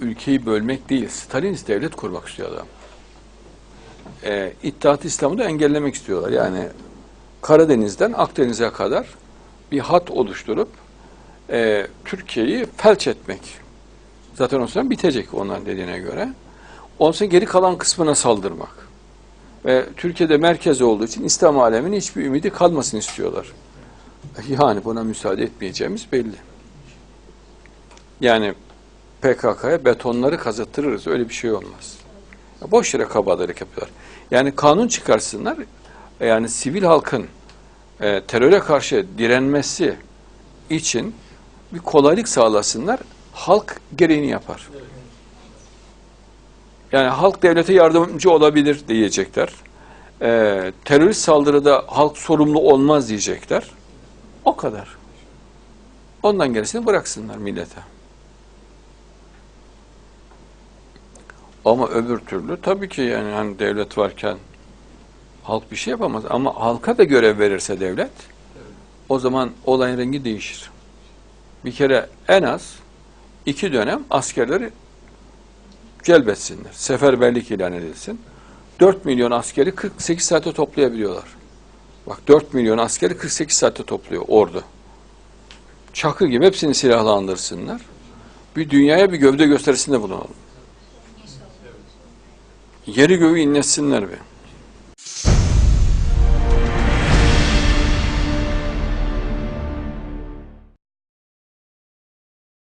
ülkeyi bölmek değil, Stalinist devlet kurmak istiyor adam. Ee, İttihat İslam'ı da engellemek istiyorlar. Yani Karadeniz'den Akdeniz'e kadar bir hat oluşturup e, Türkiye'yi felç etmek. Zaten o zaman bitecek onların dediğine göre. Sonra geri kalan kısmına saldırmak. Ve Türkiye'de merkez olduğu için İslam aleminin hiçbir ümidi kalmasını istiyorlar. Yani buna müsaade etmeyeceğimiz belli. Yani PKK'ya betonları kazıttırırız. Öyle bir şey olmaz. Boş yere kabadayılık yapıyorlar. Yani kanun çıkarsınlar. Yani sivil halkın e, teröre karşı direnmesi için bir kolaylık sağlasınlar. Halk gereğini yapar. Yani halk devlete yardımcı olabilir diyecekler. E, terörist saldırıda halk sorumlu olmaz diyecekler. O kadar. Ondan gerisini bıraksınlar millete. Ama öbür türlü tabii ki yani hani devlet varken halk bir şey yapamaz. Ama halka da görev verirse devlet o zaman olayın rengi değişir. Bir kere en az iki dönem askerleri celbetsinler. Seferberlik ilan edilsin. 4 milyon askeri 48 saate toplayabiliyorlar. Bak 4 milyon askeri 48 saatte topluyor ordu. Çakı gibi hepsini silahlandırsınlar. Bir dünyaya bir gövde gösterisinde bulunalım. Yeri göğü inletsinler bir.